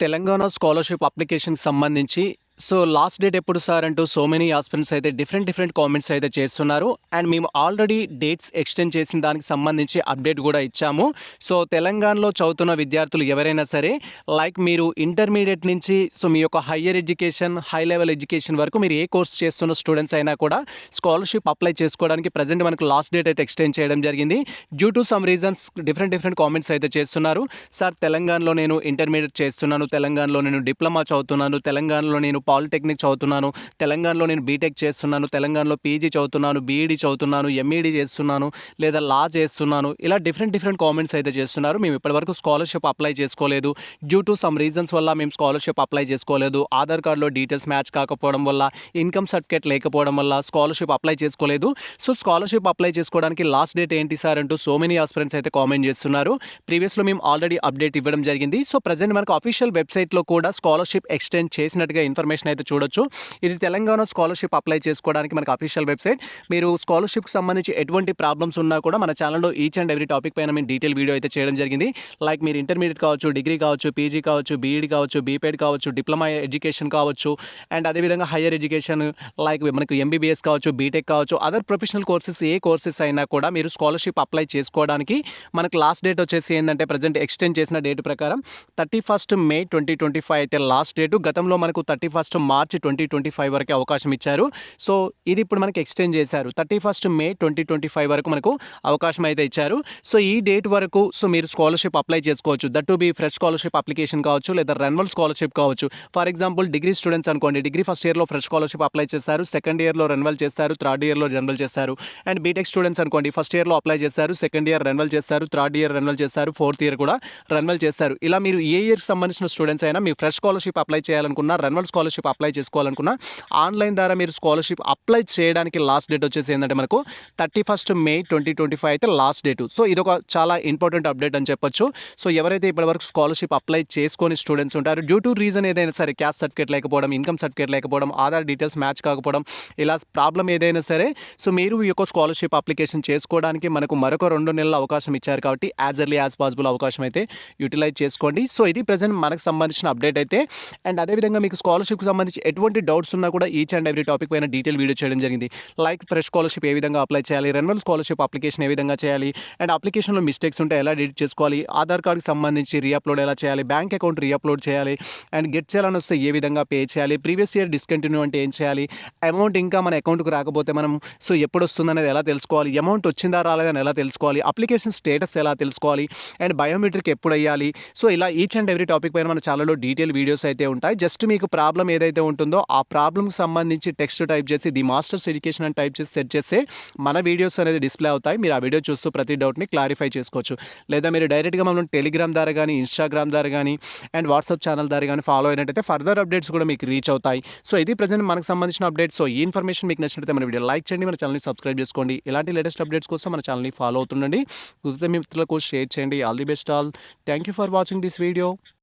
Telangana scholarship అప్లికేషన్కి సంబంధించి so last date ఎప్పుడు సార్ అంటూ సో మెనీ ఆస్పిరెంట్స్ అయితే డిఫరెంట్ డిఫరెంట్ కామెంట్స్ అయితే చేస్తున్నారు. అండ్ మేము ఆల్రెడీ డేట్స్ ఎక్స్టెండ్ చేసిన దానికి సంబంధించి అప్డేట్ కూడా ఇచ్చాము. సో తెలంగాణలో చదువుతున్న విద్యార్థులు ఎవరైనా సరే లైక్ మీరు ఇంటర్మీడియట్ నుంచి సో మీ యొక్క higher education high level education వరకు మీరు ఏ కోర్స్ చేస్తున్న స్టూడెంట్స్ అయినా కూడా స్కాలర్షిప్ అప్లై చేసుకోవడానికి ప్రజెంట్ మనకు లాస్ట్ డేట్ అయితే ఎక్స్టెండ్ చేయడం జరిగింది. Due to some reasons different different comments అయితే చేస్తున్నారు. సార్ తెలంగాణలో నేను ఇంటర్మీడియట్ చేస్తున్నాను తెలంగాణలో నేను డిప్లొమా చదువుతున్నాను తెలంగాణలో నేను పాలిటెక్నిక్ చదువుతున్నాను తెలంగాణలో నేను బీటెక్ చేస్తున్నాను తెలంగాణలో పీజీ చదువుతున్నాను బీఈడీ చదువుతున్నాను ఎంఈడి చేస్తున్నాను లేదా లా చేస్తున్నాను ఇలా డిఫరెంట్ డిఫరెంట్ కామెంట్స్ అయితే చేస్తున్నారు. మేము ఇప్పటివరకు స్కాలర్షిప్ అప్లై చేసుకోలేదు. డ్యూ టు సమ్ రీజన్స్ వల్ల మేము స్కాలర్షిప్ అప్లై చేసుకోలేదు. ఆధార్ కార్డులో డీటెయిల్స్ మ్యాచ్ కాకపోవడం వల్ల ఇన్కమ్ సర్టిఫికేట్ లేకపోవడం వల్ల స్కాలర్షిప్ అప్లై చేసుకోలేదు. సో స్కాలర్షిప్ అప్లై చేసుకోవడానికి లాస్ట్ డేట్ ఏంటి సార్ అంటూ సో మెనీ ఆస్పిరెంట్స్ అయితే కామెంట్ చేస్తున్నారు. ప్రీవియస్లో మేము ఆల్రెడీ అప్డేట్ ఇవ్వడం జరిగింది. సో ప్రజెంట్ మనకు అఫీషియల్ వెబ్సైట్లో కూడా స్కాలర్షిప్ ఎక్స్టెండ్ చేసినట్టుగా ఇన్ఫర్మేషన్ అయితే చూడొచ్చు. ఇది తెలంగాణ స్కాలర్షిప్ అప్లై చేసుకోవడానికి మనకు అఫీషియల్ వెబ్సైట్. మీరు స్కాలర్షిప్కి సంబంధించి ఎటువంటి ప్రాబ్లమ్స్ ఉన్నా కూడా మన ఛానల్లో ఈచ్ అండ్ ఎవ్రీ టాపిక్ పైన మేము డీటెయిల్ వీడియో అయితే చేయడం జరిగింది. లైక్ మీరు ఇంటర్మీడియట్ కావచ్చు డిగ్రీ కావచ్చు పీజీ కావచ్చు బీఈడి కావచ్చు బీపీఎడ్ కావచ్చు డిప్లొమా ఎడ్యుకేషన్ కావచ్చు అండ్ అదేవిధంగా హయ్యర్ ఎడ్యుకేషన్ లైక్ మనకు ఎంబీబీఎస్ కావచ్చు బీటెక్ కావచ్చు అదర్ ప్రొఫెషనల్ కోర్సెస్ ఏ కోర్సెస్ అయినా కూడా మీరు స్కాలర్షిప్ అప్లై చేసుకోవడానికి మనకు లాస్ట్ డేట్ వచ్చేసి ఏంటంటే ప్రజెంట్ ఎక్స్టెండ్ చేసిన డేట్ ప్రకారం thirty first May twenty twenty five అయితే లాస్ట్ డేటు గతంలో మనకు thirty first March twenty twenty five వరకు అవకాశం ఇచ్చారు. సో ఇది ఇప్పుడు మనకి ఎక్స్టెండ్ చేశారు. Thirty first May twenty twenty five వరకు మనకు అవకాశం అయితే ఇచ్చారు. సో ఈ డేట్ వరకు సో మీరు స్కాలర్షిప్ అప్లై చేసుకోవచ్చు. That to be fresh scholarship application కావచ్చు లేదా రెన్వల్ స్కాలర్షిప్ కావచ్చు. ఫర్ ఎగ్జాంపుల్ డిగ్రీ స్టూడెంట్స్ అనుకోండి. డిగ్రీ ఫస్ట్ ఇయర్లో ఫ్రెష్ స్కాలర్షిప్ అప్లై చేస్తారు సెకండ్ ఇయర్లో రెన్వల్ చేస్తారు థర్డ్ ఇయర్లో రెన్వల్ చేస్తారు అండ్ బీటెక్ స్టూడెంట్స్ అనుకోండి ఫస్ట్ ఇయర్లో అప్లై చేస్తారు సెకండ్ ఇయర్ రెన్వల్ చేస్తారు థర్డ్ ఇయర్ రెన్వల్ చేస్తారు ఫోర్త్ ఇయర్ కూడా రెన్వల్ చేస్తారు ఇలా మీరు ఏ ఇయర్కి సంబంధించిన స్టూడెంట్స్ అయినా మీ ఫ్రెష్ స్కాలర్షిప్ అప్లై చేయాలనుకున్నా రెన్వల్ స్కాలర్షిప్ అప్లై చేసుకోవాలనుకున్నా ఆన్లైన్ ద్వారా మీరు స్కాలర్షిప్ అప్లై చేయడానికి లాస్ట్ డేట్ వచ్చేసి ఏంటంటే మనకు thirty first May twenty twenty five అయితే లాస్ట్ డేట్. సో ఇది ఒక చాలా ఇంపార్టెంట్ అప్డేట్ అని చెప్పొచ్చు. సో ఎవరైతే ఇప్పటివరకు స్కాలర్షిప్ అప్లై చేసుకొని స్టూడెంట్స్ ఉంటారు డ్యూ టు రీజన్ ఏదైనా సరే క్యాస్ట్ సర్టిఫికేట్ లేకపోవడం ఇన్కమ్ సర్టిఫికేట్ లేకపోవడం ఆధార్ డీటెయిల్స్ మ్యాచ్ కాకపోవడం ఇలా ప్రాబ్లం ఏదైనా సరే సో మీరు ఈ యొక్క స్కాలర్షిప్ అప్లికేషన్ చేసుకోవడానికి మనకు మరొక రెండు నెలల అవకాశం ఇచ్చారు కాబట్టి యాజ్ ఎర్లీ యాజ్ పాసిబుల్ అవకాశం అయితే యూటిలైజ్ చేసుకోండి. సో ఇది ప్రజెంట్ మనకు సంబంధించిన అప్డేట్ అయితే. అండ్ అదేవిధంగా మీకు స్కాలర్షిప్ స్కాలర్షిప్కి సంబంధించి ఎటువంటి డౌట్స్ ఉన్నా కూడా ఈచ్ అండ్ ఎవ్రీ టాపిక్ పైన డీటెయిల్ వీడియో చేయడం జరిగింది. లైక్ ఫ్రెష్ స్కాలర్షిప్ ఏ విధంగా అప్లై చేయాలి? రెన్వల్ స్కాలర్షిప్ అప్లికేషన్ ఏ విధంగా చేయాలి? అండ్ అప్లికేషన్లో మిస్టేక్స్ ఉంటే ఎలా ఎడిట్ చేసుకోవాలి? ఆధార్ కార్డ్కి సంబంధించి రీఅప్లోడ్ ఎలా చేయాలి? బ్యాంక్ అకౌంట్ రీఅప్లోడ్ చేయాలి? అండ్ గెట్ చేయాలని వస్తే ఏ విధంగా పే చేయాలి? ప్రీవియస్ ఇయర్ డిస్కంటిన్యూ అంటే ఏం చేయాలి? అమౌంట్ ఇంకా మన అకౌంట్కి రాకపోతే మనం సో ఎప్పుడు వస్తుంది అనేది ఎలా తెలుసుకోవాలి? అమౌంట్ వచ్చిందా రాలేదని ఎలా తెలుసుకోవాలి? అప్లికేషన్ స్టేటస్ ఎలా తెలుసుకోవాలి? అండ్ బయోమెట్రిక్ ఎప్పుడు అయ్యాలి? సో ఇలా ఈచ్ అండ్ ఎవ్రీ టాపిక్ పైన మన ఛానల్లో డీటెయిల్ వీడియోస్ అయితే ఉంటాయి. జస్ట్ మీకు ప్రాబ్లం ఏదైతే ఉంటుందో ఆ ప్రాబ్లమ్కి సంబంధించి టెక్స్ట్ టైప్ చేసి ది మాస్టర్స్ ఎడ్యుకేషన్ అని టైప్ చేసి సెట్ చేస్తే మన వీడియోస్ అనేది డిస్ప్లే అవుతాయి. మీరు ఆ వీడియో చూస్తూ ప్రతి డౌట్ని క్లారిఫై చేసుకోవచ్చు. లేదా మీరు డైరెక్ట్గా మమ్మల్ని టెలిగ్రామ్ ద్వారా కానీ ఇన్స్టాగ్రామ్ ద్వారా కానీ అండ్ వాట్సాప్ ఛానల్ ద్వారా కానీ ఫాలో అయినట్టయితే ఫర్దర్ అప్డేట్స్ కూడా మీకు రీచ్ అవుతాయి. సో ఇది ప్రజెంట్ మనకు సంబంధించిన అప్డేట్స్ సో ఈ ఇన్ఫర్మేషన్ మీకు నచ్చినట్లయితే మన వీడియో లైక్ చేయండి. మన ఛానల్ని సబ్స్క్రైబ్ చేసుకోండి. ఇలాంటి లేటెస్ట్ అప్డేట్స్ కోసం మన ఛానల్ని ఫాలో అవుతుండండి. కుదిరితే మీ మిత్రులకు షేర్ చేయండి. All the best all. Thank you for watching this video.